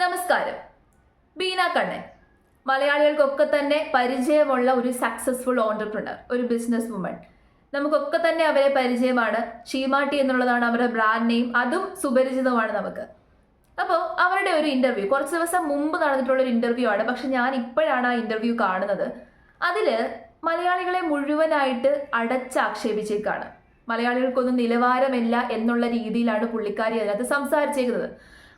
നമസ്കാരം. ബീന കണ്ണൻ. മലയാളികൾക്കൊക്കെ തന്നെ പരിചയമുള്ള ഒരു സക്സസ്ഫുൾ ഓണ്ടർപ്രണർ ഒരു ബിസിനസ് വുമൺ നമുക്കൊക്കെ തന്നെ അവരെ പരിചയമാണ്. ഷീമാട്ടി എന്നുള്ളതാണ് അവരുടെ ബ്രാൻഡ് നെയിം അതും സുപരിചിതമാണ് നമുക്ക്. അപ്പോൾ അവരുടെ ഒരു ഇന്റർവ്യൂ കുറച്ച് ദിവസം മുമ്പ് നടന്നിട്ടുള്ള ഒരു ഇന്റർവ്യൂ ആണ്. പക്ഷെ ഞാൻ ഇപ്പോഴാണ് ആ ഇന്റർവ്യൂ കാണുന്നത്. അതിൽ മലയാളികളെ മുഴുവനായിട്ട് അടച്ചാക്ഷേപിച്ചേക്കാണ്. മലയാളികൾക്കൊന്നും നിലവാരമില്ല എന്നുള്ള രീതിയിലാണ് പുള്ളിക്കാരി അതിനകത്ത് സംസാരിച്ചേക്കുന്നത്.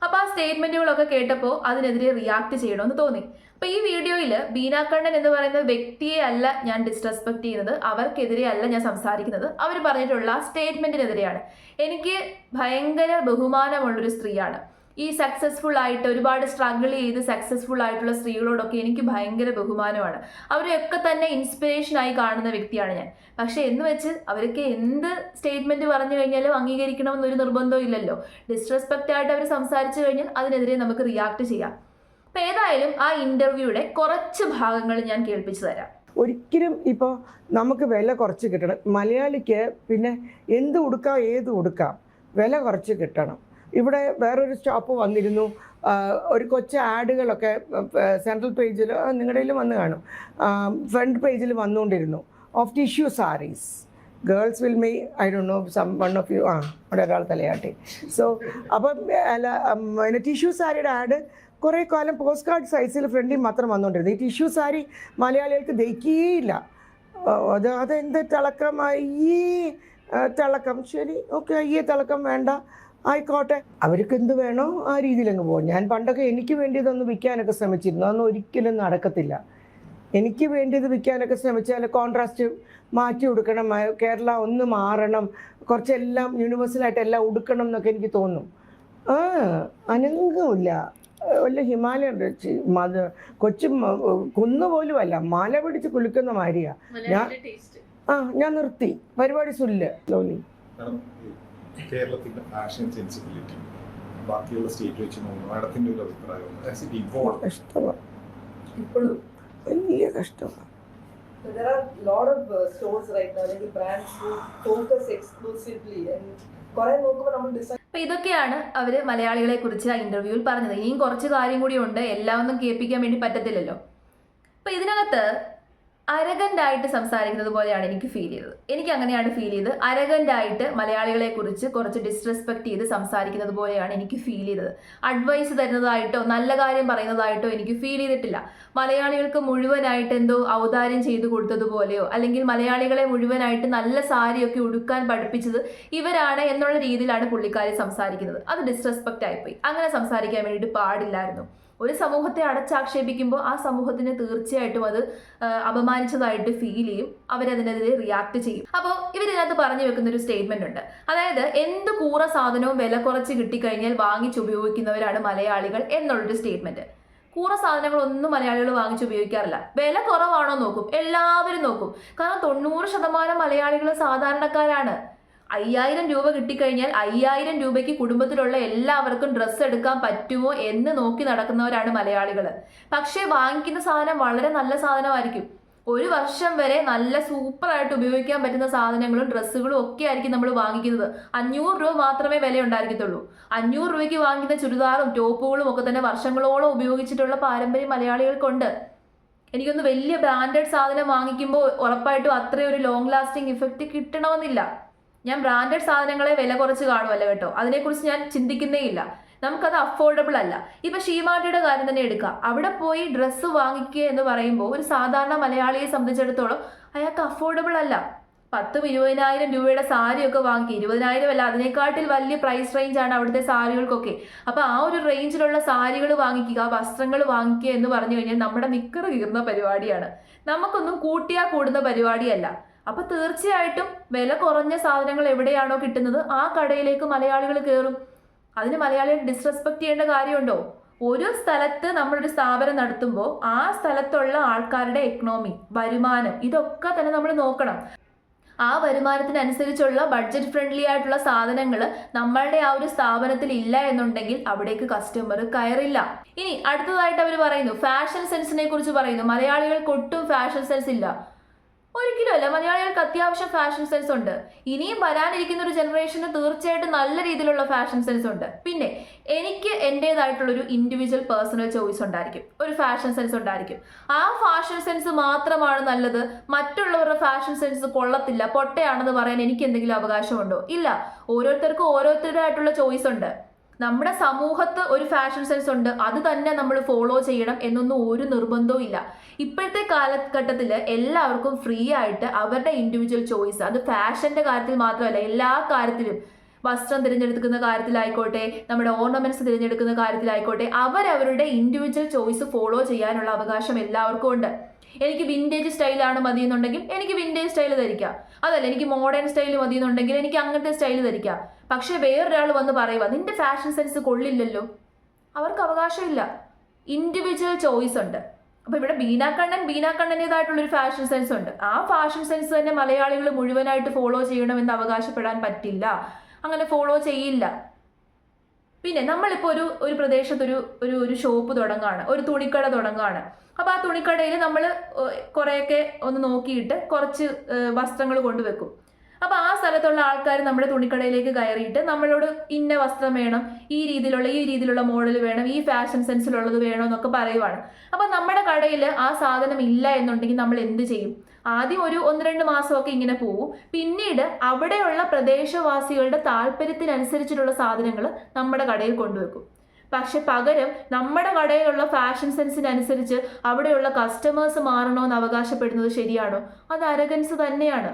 അപ്പൊ ആ സ്റ്റേറ്റ്മെന്റുകളൊക്കെ കേട്ടപ്പോൾ അതിനെതിരെ റിയാക്ട് ചെയ്യണമെന്ന് തോന്നി. അപ്പൊ ഈ വീഡിയോയിൽ ബീനാക്കണ്ണൻ എന്ന് പറയുന്ന വ്യക്തിയെ അല്ല ഞാൻ ഡിസ്റെസ്പെക്ട് ചെയ്യുന്നത് അവർക്കെതിരെ അല്ല ഞാൻ സംസാരിക്കുന്നത്. അവർ പറഞ്ഞിട്ടുള്ള സ്റ്റേറ്റ്മെന്റിനെതിരെയാണ്. എനിക്ക് ഭയങ്കര ബഹുമാനമുള്ളൊരു സ്ത്രീയാണ്. ഈ സക്സസ്ഫുൾ ആയിട്ട് ഒരുപാട് സ്ട്രഗിൾ ചെയ്ത് സക്സസ്ഫുൾ ആയിട്ടുള്ള സ്ത്രീകളോടൊക്കെ എനിക്ക് ഭയങ്കര ബഹുമാനമാണ്. അവരെയൊക്കെ തന്നെ ഇൻസ്പിറേഷനായി കാണുന്ന വ്യക്തിയാണ് ഞാൻ. പക്ഷേ എന്ന് വെച്ച് അവരൊക്കെ എന്ത് സ്റ്റേറ്റ്മെന്റ് പറഞ്ഞു കഴിഞ്ഞാലും അംഗീകരിക്കണമെന്നൊരു നിർബന്ധവും ഇല്ലല്ലോ. ഡിസ്റെസ്പെക്റ്റ് ആയിട്ട് അവർ സംസാരിച്ചു കഴിഞ്ഞാൽ അതിനെതിരെ നമുക്ക് റിയാക്ട് ചെയ്യാം. അപ്പം ഏതായാലും ആ ഇന്റർവ്യൂയുടെ കുറച്ച് ഭാഗങ്ങൾ ഞാൻ കേൾപ്പിച്ചു തരാം. ഒരിക്കലും ഇപ്പോൾ നമുക്ക് വില കുറച്ച് കിട്ടണം. മലയാളിക്ക് പിന്നെ എന്ത് ഉടുക്കാം ഏത് ഉടുക്കാം? വില കുറച്ച് കിട്ടണം. ഇവിടെ വേറൊരു സ്റ്റോപ്പ് വന്നിരുന്നു. ഒരു കൊച്ചു ആഡുകളൊക്കെ സെൻട്രൽ പേജിൽ നിങ്ങളുടെയിലും വന്ന് കാണും. ഫ്രണ്ട് പേജിൽ വന്നുകൊണ്ടിരുന്നു. Of tissue saris girls will may I do know someone of you ആ അവിടെ ഒരാൾ തലയാട്ടി. സോ അപ്പം അല്ല പിന്നെ ടിഷ്യൂ സാരിയുടെ ആഡ് കുറേ കാലം പോസ്റ്റ് കാർഡ് സൈസിൽ ഫ്രണ്ടിൽ മാത്രം വന്നുകൊണ്ടിരുന്നു. ഈ ടിഷ്യൂ സാരി മലയാളികൾക്ക് ദഹിക്കുകയില്ല ആ, അത് അതെന്ത് തിളക്കമായി? തിളക്കം. ശരി ഓക്കെ ഈ തിളക്കം വേണ്ട. ആയിക്കോട്ടെ. അവർക്ക് എന്ത് വേണോ ആ രീതിയിൽ അങ്ങ് പോകും. ഞാൻ പണ്ടൊക്കെ എനിക്ക് വേണ്ടി ഇതൊന്ന് വിൽക്കാനൊക്കെ ശ്രമിച്ചിരുന്നു. അതൊന്നും ഒരിക്കലും നടക്കത്തില്ല. എനിക്ക് വേണ്ടി വേണ്ടിയത് വിൽക്കാനൊക്കെ ശ്രമിച്ചാൽ കോൺട്രാസ്റ്റ് മാറ്റി കൊടുക്കണം കേരള ഒന്ന് മാറണം. കുറച്ചെല്ലാം യൂണിവേഴ്സലായിട്ട് എല്ലാം ഉടുക്കണം എന്നൊക്കെ എനിക്ക് തോന്നും. ആ അനങ്ങുമില്ല. വല്ല ഹിമാലയൻ മത കൊച്ചു കുന്നുപോലും അല്ല. മല പിടിച്ച് കുളിക്കുന്ന മാതിരിയാ. ഞാൻ ആ ഞാൻ നിർത്തി. പരിപാടി സുല്ല്. ലോലി കേരളത്തിന്റെ ഫാഷൻ സെൻസിബിലിറ്റി ബാക്കിയുള്ള സ്റ്റേറ്റ് വെച്ച് നോക്കുമ്പോൾ മാഡത്തിന്റെ ഒരു അഭിപ്രായം കഷ്ടമാണ്. വലിയ കഷ്ടമാണ്. There are lot of uh, stores right now അല്ലെങ്കിൽ brands who focus exclusively. And കുറെ നോക്കുമ്പോൾ നമ്മൾ ഡിസൈൻ അപ്പൊ ഇതൊക്കെയാണ് അവർ മലയാളികളെ കുറിച്ച് ആ ഇന്റർവ്യൂവിൽ പറഞ്ഞത്. ഇനിയും കുറച്ച് കാര്യം കൂടി ഉണ്ട്. എല്ലാം ഒന്നും കേൾപ്പിക്കാൻ വേണ്ടി പറ്റത്തില്ലല്ലോ. അപ്പൊ ഇതിനകത്ത് അരഗന്റ് ആയിട്ട് സംസാരിക്കുന്നത് പോലെയാണ് എനിക്ക് ഫീൽ ചെയ്തത്. എനിക്ക് അങ്ങനെയാണ് ഫീൽ ചെയ്തത്. അരകന്റായിട്ട് മലയാളികളെ കുറിച്ച് കുറച്ച് ഡിസ്റെസ്പെക്ട് ചെയ്ത് സംസാരിക്കുന്നത് പോലെയാണ് എനിക്ക് ഫീൽ ചെയ്തത്. അഡ്വൈസ് തരുന്നതായിട്ടോ നല്ല കാര്യം പറയുന്നതായിട്ടോ എനിക്ക് ഫീൽ ചെയ്തിട്ടില്ല. മലയാളികൾക്ക് മുഴുവനായിട്ട് എന്തോ ഔദാര്യം ചെയ്തു കൊടുത്തതുപോലെയോ അല്ലെങ്കിൽ മലയാളികളെ മുഴുവനായിട്ട് നല്ല സാരിയൊക്കെ ഉടുക്കാൻ പഠിപ്പിച്ചത് ഇവരാണ് എന്നുള്ള രീതിയിലാണ് പുള്ളിക്കാരി സംസാരിക്കുന്നത്. അത് ഡിസ്റെസ്പെക്റ്റ് ആയിപ്പോയി. അങ്ങനെ സംസാരിക്കാൻ വേണ്ടിയിട്ട് പാടില്ലായിരുന്നു. ഒരു സമൂഹത്തെ അടച്ചാക്ഷേപിക്കുമ്പോൾ ആ സമൂഹത്തിന് തീർച്ചയായിട്ടും അത് അപമാനിച്ചതായിട്ട് ഫീൽ ചെയ്യും. അവരതിനെതിരെ റിയാക്ട് ചെയ്യും. അപ്പോൾ ഇവരിതിനകത്ത് പറഞ്ഞു വെക്കുന്ന ഒരു സ്റ്റേറ്റ്മെന്റ് ഉണ്ട്. അതായത് എന്ത് കൂറ സാധനവും വില കുറച്ച് കിട്ടിക്കഴിഞ്ഞാൽ വാങ്ങിച്ച് ഉപയോഗിക്കുന്നവരാണ് മലയാളികൾ എന്നുള്ളൊരു സ്റ്റേറ്റ്മെന്റ് കൂറ സാധനങ്ങളൊന്നും മലയാളികൾ വാങ്ങിച്ച് ഉപയോഗിക്കാറില്ല. വില കുറവാണോ നോക്കും. എല്ലാവരും നോക്കും. കാരണം തൊണ്ണൂറ് ശതമാനം മലയാളികൾ സാധാരണക്കാരാണ്. അയ്യായിരം രൂപ കിട്ടിക്കഴിഞ്ഞാൽ അയ്യായിരം രൂപയ്ക്ക് കുടുംബത്തിലുള്ള എല്ലാവർക്കും ഡ്രസ്സ് എടുക്കാൻ പറ്റുമോ എന്ന് നോക്കി നടക്കുന്നവരാണ് മലയാളികൾ പക്ഷേ വാങ്ങിക്കുന്ന സാധനം വളരെ നല്ല സാധനമായിരിക്കും. ഒരു വർഷം വരെ നല്ല സൂപ്പറായിട്ട് ഉപയോഗിക്കാൻ പറ്റുന്ന സാധനങ്ങളും ഡ്രസ്സുകളും ഒക്കെ ആയിരിക്കും നമ്മൾ വാങ്ങിക്കുന്നത്. അഞ്ഞൂറ് രൂപ മാത്രമേ വില ഉണ്ടായിരിക്കത്തുള്ളൂ. അഞ്ഞൂറ് രൂപയ്ക്ക് വാങ്ങിക്കുന്ന ചുരിദാറും ടോപ്പുകളും ഒക്കെ തന്നെ വർഷങ്ങളോളം ഉപയോഗിച്ചിട്ടുള്ള പാരമ്പര്യം മലയാളികൾക്കുണ്ട്. എനിക്കൊന്ന് വലിയ ബ്രാൻഡഡ് സാധനം വാങ്ങിക്കുമ്പോൾ ഉറപ്പായിട്ടും അത്രയും ഒരു ലോങ് ലാസ്റ്റിംഗ് ഇഫക്റ്റ് കിട്ടണമെന്നില്ല. ഞാൻ ബ്രാൻഡഡ് സാധനങ്ങളെ വില കുറച്ച് കാണുമല്ലോ കേട്ടോ. അതിനെക്കുറിച്ച് ഞാൻ ചിന്തിക്കുന്നേ ഇല്ല നമുക്കത് അഫോർഡബിൾ അല്ല. ഇപ്പൊ ഷീമാട്ടിയുടെ കാര്യം തന്നെ എടുക്കാം. അവിടെ പോയി ഡ്രസ്സ് വാങ്ങിക്കുക എന്ന് പറയുമ്പോൾ ഒരു സാധാരണ മലയാളിയെ സംബന്ധിച്ചിടത്തോളം അയാൾക്ക് അഫോർഡബിൾ അല്ല. പത്തും ഇരുപതിനായിരം രൂപയുടെ സാരിയൊക്കെ വാങ്ങി ഇരുപതിനായിരം അല്ല അതിനെക്കാട്ടിൽ വലിയ പ്രൈസ് റേഞ്ചാണ് അവിടുത്തെ സാരികൾക്കൊക്കെ. അപ്പൊ ആ ഒരു റേഞ്ചിലുള്ള സാരികൾ വാങ്ങിക്കുക വസ്ത്രങ്ങൾ വാങ്ങിക്കുക എന്ന് പറഞ്ഞു കഴിഞ്ഞാൽ നമ്മുടെ നിക്കറ് തീർന്ന പരിപാടിയാണ്. നമുക്കൊന്നും കൂട്ടിയാ കൂടുന്ന പരിപാടിയല്ല. അപ്പൊ തീർച്ചയായിട്ടും വില കുറഞ്ഞ സാധനങ്ങൾ എവിടെയാണോ കിട്ടുന്നത് ആ കടയിലേക്ക് മലയാളികൾ കയറും അതിന് മലയാളികൾ ഡിസ്റെസ്പെക്ട് ചെയ്യേണ്ട കാര്യമുണ്ടോ? ഒരു സ്ഥലത്ത് നമ്മളൊരു സ്ഥാപനം നടത്തുമ്പോൾ ആ സ്ഥലത്തുള്ള ആൾക്കാരുടെ എക്കണോമി വരുമാനം ഇതൊക്കെ തന്നെ നമ്മൾ നോക്കണം. ആ വരുമാനത്തിനനുസരിച്ചുള്ള ബഡ്ജറ്റ് ഫ്രണ്ട്ലി ആയിട്ടുള്ള സാധനങ്ങൾ നമ്മളുടെ ആ ഒരു സ്ഥാപനത്തിൽ ഇല്ല എന്നുണ്ടെങ്കിൽ അവിടേക്ക് കസ്റ്റമർ കയറില്ല. ഇനി അടുത്തതായിട്ട് അവർ പറയുന്നു ഫാഷൻ സെൻസിനെ കുറിച്ച് പറയുന്നു. മലയാളികൾക്ക് ഒട്ടും ഫാഷൻ സെൻസ് ഇല്ല. ഒരിക്കലും അല്ല മലയാളികൾക്ക് അത്യാവശ്യം ഫാഷൻ സെൻസ് ഉണ്ട്. ഇനിയും വരാനിരിക്കുന്ന ഒരു ജനറേഷന് തീർച്ചയായിട്ടും നല്ല രീതിയിലുള്ള ഫാഷൻ സെൻസ് ഉണ്ട്. പിന്നെ എനിക്ക് എന്റെതായിട്ടുള്ള ഒരു ഇൻഡിവിജ്വൽ പേഴ്സണൽ ചോയ്സ് ഉണ്ടായിരിക്കും. ഒരു ഫാഷൻ സെൻസ് ഉണ്ടായിരിക്കും. ആ ഫാഷൻ സെൻസ് മാത്രമാണ് നല്ലത്. മറ്റുള്ളവരുടെ ഫാഷൻ സെൻസ് കൊള്ളത്തില്ല. പൊട്ടയാണെന്ന് പറയാൻ എനിക്ക് എന്തെങ്കിലും അവകാശമുണ്ടോ? ഇല്ല. ഓരോരുത്തർക്കും ഓരോരുത്തരുടേതായിട്ടുള്ള ചോയ്സ് ഉണ്ട്. നമ്മുടെ സമൂഹത്ത് ഒരു ഫാഷൻ സെൻസ് ഉണ്ട്. അത് തന്നെ നമ്മൾ ഫോളോ ചെയ്യണം എന്നൊന്നും ഒരു നിർബന്ധവും ഇല്ല ഇപ്പോഴത്തെ കാലഘട്ടത്തിൽ എല്ലാവർക്കും ഫ്രീ ആയിട്ട് അവരുടെ ഇൻഡിവിജ്വൽ ചോയ്സ് അത് ഫാഷന്റെ കാര്യത്തിൽ മാത്രമല്ല എല്ലാ കാര്യത്തിലും വസ്ത്രം തിരഞ്ഞെടുക്കുന്ന കാര്യത്തിലായിക്കോട്ടെ നമ്മുടെ ഓർണമെന്റ്സ് തിരഞ്ഞെടുക്കുന്ന കാര്യത്തിലായിക്കോട്ടെ അവരവരുടെ ഇൻഡിവിജ്വൽ ചോയ്സ് ഫോളോ ചെയ്യാനുള്ള അവകാശം എല്ലാവർക്കും ഉണ്ട്. എനിക്ക് വിന്റേജ് സ്റ്റൈലാണ് മതി എന്നുണ്ടെങ്കിൽ എനിക്ക് വിന്റേജ് സ്റ്റൈൽ ധരിക്കാം. അതല്ല എനിക്ക് മോഡേൺ സ്റ്റൈൽ മതി എന്നുണ്ടെങ്കിൽ എനിക്ക് അങ്ങനത്തെ സ്റ്റൈൽ ധരിക്കാം. പക്ഷേ വേറൊരാൾ വന്ന് പറയുക നിന്റെ ഫാഷൻ സെൻസ് കൊള്ളില്ലല്ലോ. അവർക്ക് അവകാശമില്ല. ഇൻഡിവിജ്വൽ ചോയ്സ് ഉണ്ട്. അപ്പൊ ഇവിടെ ബീനാക്കണ്ണൻ ബീനാക്കണ്ണന്റെതായിട്ടുള്ള ഒരു ഫാഷൻ സെൻസ് ഉണ്ട്. ആ ഫാഷൻ സെൻസ് തന്നെ മലയാളികൾ മുഴുവനായിട്ട് ഫോളോ ചെയ്യണമെന്ന് അവകാശപ്പെടാൻ പറ്റില്ല. അങ്ങനെ ഫോളോ ചെയ്യില്ല. പിന്നെ നമ്മളിപ്പോൾ ഒരു ഒരു പ്രദേശത്ത് ഒരു ഒരു ഒരു ഷോപ്പ് തുടങ്ങുകയാണ് ഒരു തുണിക്കട തുടങ്ങുകയാണ് അപ്പോൾ ആ തുണിക്കടയിൽ നമ്മൾ കുറേയൊക്കെ ഒന്ന് നോക്കിയിട്ട് കുറച്ച് വസ്ത്രങ്ങൾ കൊണ്ടുവെക്കും. അപ്പോൾ ആ സ്ഥലത്തുള്ള ആൾക്കാർ നമ്മുടെ തുണിക്കടയിലേക്ക് കയറിയിട്ട് നമ്മളോട് ഇന്ന വസ്ത്രം വേണം ഈ രീതിയിലുള്ള ഈ രീതിയിലുള്ള മോഡൽ വേണം ഈ ഫാഷൻ സെൻസിലുള്ളത് വേണം എന്നൊക്കെ പറയുവാണ്. അപ്പോൾ നമ്മുടെ കടയിൽ ആ സാധനം ഇല്ല എന്നുണ്ടെങ്കിൽ നമ്മൾ എന്ത് ചെയ്യും? ആദ്യം ഒരു ഒന്ന് രണ്ട് മാസമൊക്കെ ഇങ്ങനെ പോവും. പിന്നീട് അവിടെയുള്ള പ്രദേശവാസികളുടെ താല്പര്യത്തിനനുസരിച്ചിട്ടുള്ള സാധനങ്ങൾ നമ്മുടെ കടയിൽ കൊണ്ടുവെക്കും. പക്ഷെ പകരം നമ്മുടെ കടയിലുള്ള ഫാഷൻ സെൻസിനനുസരിച്ച് അവിടെയുള്ള കസ്റ്റമേഴ്സ് മാറണമെന്ന് അവകാശപ്പെടുന്നത് ശരിയാണോ? അത് അരഗൻസ് തന്നെയാണ്.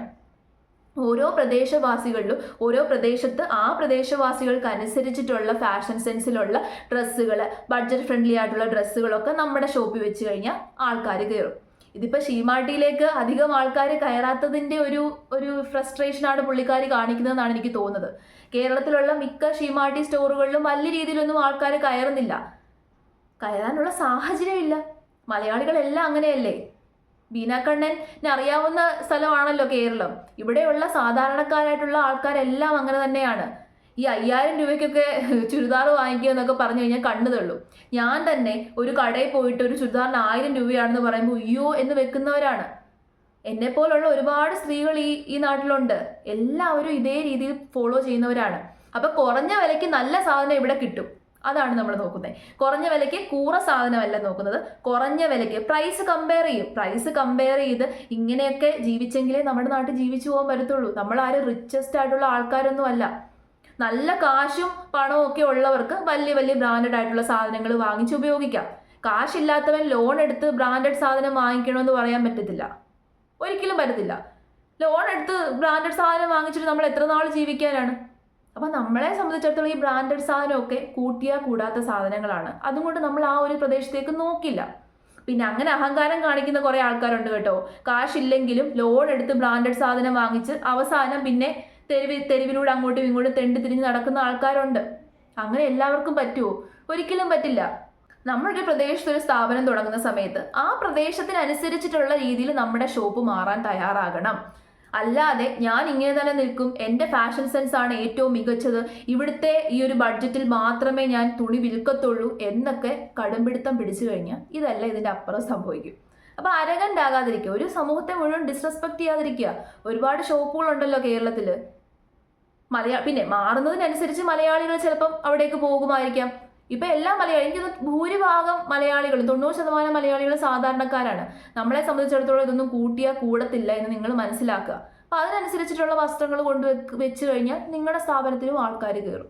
ഓരോ പ്രദേശവാസികളിലും ഓരോ പ്രദേശത്ത് ആ പ്രദേശവാസികൾക്ക് അനുസരിച്ചിട്ടുള്ള ഫാഷൻ സെൻസിലുള്ള ഡ്രസ്സുകൾ ബഡ്ജറ്റ് ഫ്രണ്ട്ലി ആയിട്ടുള്ള ഡ്രസ്സുകളൊക്കെ നമ്മുടെ ഷോപ്പിൽ വെച്ച് കഴിഞ്ഞാൽ ആൾക്കാർ കയറും ഇതിപ്പോൾ ഷീമാട്ടിയിലേക്ക് അധികം ആൾക്കാർ കയറാത്തതിന്റെ ഒരു ഒരു ഫ്രസ്ട്രേഷനാണ് പുള്ളിക്കാർ കാണിക്കുന്നതെന്നാണ് എനിക്ക് തോന്നുന്നത്. കേരളത്തിലുള്ള മിക്ക ഷീമാട്ടി സ്റ്റോറുകളിലും വലിയ രീതിയിലൊന്നും ആൾക്കാർ കയറുന്നില്ല. കയറാനുള്ള സാഹചര്യമില്ല. മലയാളികളെല്ലാം അങ്ങനെയല്ലേ? ബീനാക്കണ്ണനെ അറിയാവുന്ന സ്ഥലമാണല്ലോ കേരളം. ഇവിടെയുള്ള സാധാരണക്കാരായിട്ടുള്ള ആൾക്കാരെല്ലാം അങ്ങനെ തന്നെയാണ്. ഈ അയ്യായിരം രൂപയ്ക്കൊക്കെ ചുരിദാർ വാങ്ങിക്കുക എന്നൊക്കെ പറഞ്ഞു കഴിഞ്ഞാൽ കണ്ണു തള്ളും. ഞാൻ തന്നെ ഒരു കടയിൽ പോയിട്ട് ഒരു ചുരിദാറിന് ആയിരം രൂപയാണെന്ന് പറയുമ്പോൾ അയ്യോ എന്ന് വെക്കുന്നവരാണ്. എന്നെ പോലുള്ള ഒരുപാട് സ്ത്രീകൾ ഈ ഈ നാട്ടിലുണ്ട്. എല്ലാവരും ഇതേ രീതിയിൽ ഫോളോ ചെയ്യുന്നവരാണ്. അപ്പൊ കുറഞ്ഞ വിലയ്ക്ക് നല്ല സാധനം ഇവിടെ കിട്ടും. അതാണ് നമ്മൾ നോക്കുന്നത്. കുറഞ്ഞ വിലയ്ക്ക് കൂറ സാധനമല്ല നോക്കുന്നത്. കുറഞ്ഞ വിലയ്ക്ക് പ്രൈസ് കമ്പയർ ചെയ്യും. പ്രൈസ് കമ്പയർ ചെയ്ത് ഇങ്ങനെയൊക്കെ ജീവിച്ചെങ്കിലേ നമ്മുടെ നാട്ടിൽ ജീവിച്ചു പോകാൻ പറ്റത്തുള്ളൂ. നമ്മൾ ആരും റിച്ചസ്റ്റ് ആയിട്ടുള്ള ആൾക്കാരൊന്നും അല്ല. നല്ല കാശും പണവും ഒക്കെ ഉള്ളവർക്ക് വലിയ വലിയ ബ്രാൻഡഡ് ആയിട്ടുള്ള സാധനങ്ങൾ വാങ്ങിച്ച് ഉപയോഗിക്കാം. കാശില്ലാത്തവൻ ലോൺ എടുത്ത് ബ്രാൻഡഡ് സാധനം വാങ്ങിക്കണമെന്ന് പറയാൻ പറ്റത്തില്ല. ഒരിക്കലും പറ്റത്തില്ല. ലോൺ എടുത്ത് ബ്രാൻഡഡ് സാധനം വാങ്ങിച്ചിട്ട് നമ്മൾ എത്ര നാൾ ജീവിക്കാനാണ്? അപ്പം നമ്മളെ സംബന്ധിച്ചിടത്തോളം ഈ ബ്രാൻഡഡ് സാധനമൊക്കെ കൂട്ടിയാൽ കൂടാത്ത സാധനങ്ങളാണ്. അതുകൊണ്ട് നമ്മൾ ആ ഒരു പ്രദേശത്തേക്ക് നോക്കില്ല. പിന്നെ അങ്ങനെ അഹങ്കാരം കാണിക്കുന്ന കുറേ ആൾക്കാരുണ്ട് കേട്ടോ. കാശില്ലെങ്കിലും ലോൺ എടുത്ത് ബ്രാൻഡഡ് സാധനം വാങ്ങിച്ച് അവസാനം പിന്നെ തെരുവ് തെരുവിലൂടെ അങ്ങോട്ടും ഇങ്ങോട്ടും തെണ്ടി തിരിഞ്ഞ് നടക്കുന്ന ആൾക്കാരുണ്ട്. അങ്ങനെ എല്ലാവർക്കും പറ്റുമോ ഒരിക്കലും പറ്റില്ല. നമ്മളൊരു പ്രദേശത്ത് ഒരു സ്ഥാപനം തുടങ്ങുന്ന സമയത്ത് ആ പ്രദേശത്തിനനുസരിച്ചിട്ടുള്ള രീതിയിൽ നമ്മുടെ ഷോപ്പ് മാറാൻ തയ്യാറാകണം. അല്ലാതെ ഞാൻ ഇങ്ങനെ തന്നെ നിൽക്കും. എന്റെ ഫാഷൻ സെൻസ് ആണ് ഏറ്റവും മികച്ചത്. ഇവിടുത്തെ ഈ ഒരു ബഡ്ജറ്റിൽ മാത്രമേ ഞാൻ തുണി വിൽക്കത്തുള്ളൂ എന്നൊക്കെ കടുംപിടുത്തം പിടിച്ചു കഴിഞ്ഞാൽ ഇതല്ല ഇതിന്റെ അപ്പുറം സംഭവിക്കും. അപ്പോൾ അരകണ്ടാകാതിരിക്കുക ഒരു സമൂഹത്തെ മുഴുവൻ ഡിസ്റെസ്പെക്ട് ചെയ്യാതിരിക്കുക. ഒരുപാട് ഷോപ്പുകളുണ്ടല്ലോ കേരളത്തിൽ മലയാ പിന്നെ മാറുന്നതിനനുസരിച്ച് മലയാളികൾ ചിലപ്പം അവിടേക്ക് പോകുമായിരിക്കാം. ഇപ്പൊ എല്ലാ മലയാളി എനിക്ക് ഭൂരിഭാഗം മലയാളികളും തൊണ്ണൂറ് ശതമാനം മലയാളികൾ സാധാരണക്കാരാണ്. നമ്മളെ സംബന്ധിച്ചിടത്തോളം ഇതൊന്നും കൂട്ടിയാൽ കൂടത്തില്ല എന്ന് നിങ്ങൾ മനസ്സിലാക്കുക. അപ്പൊ അതിനനുസരിച്ചിട്ടുള്ള വസ്ത്രങ്ങൾ കൊണ്ട് വെച്ച് കഴിഞ്ഞാൽ നിങ്ങളുടെ സ്ഥാപനത്തിലും ആൾക്കാർ കയറും.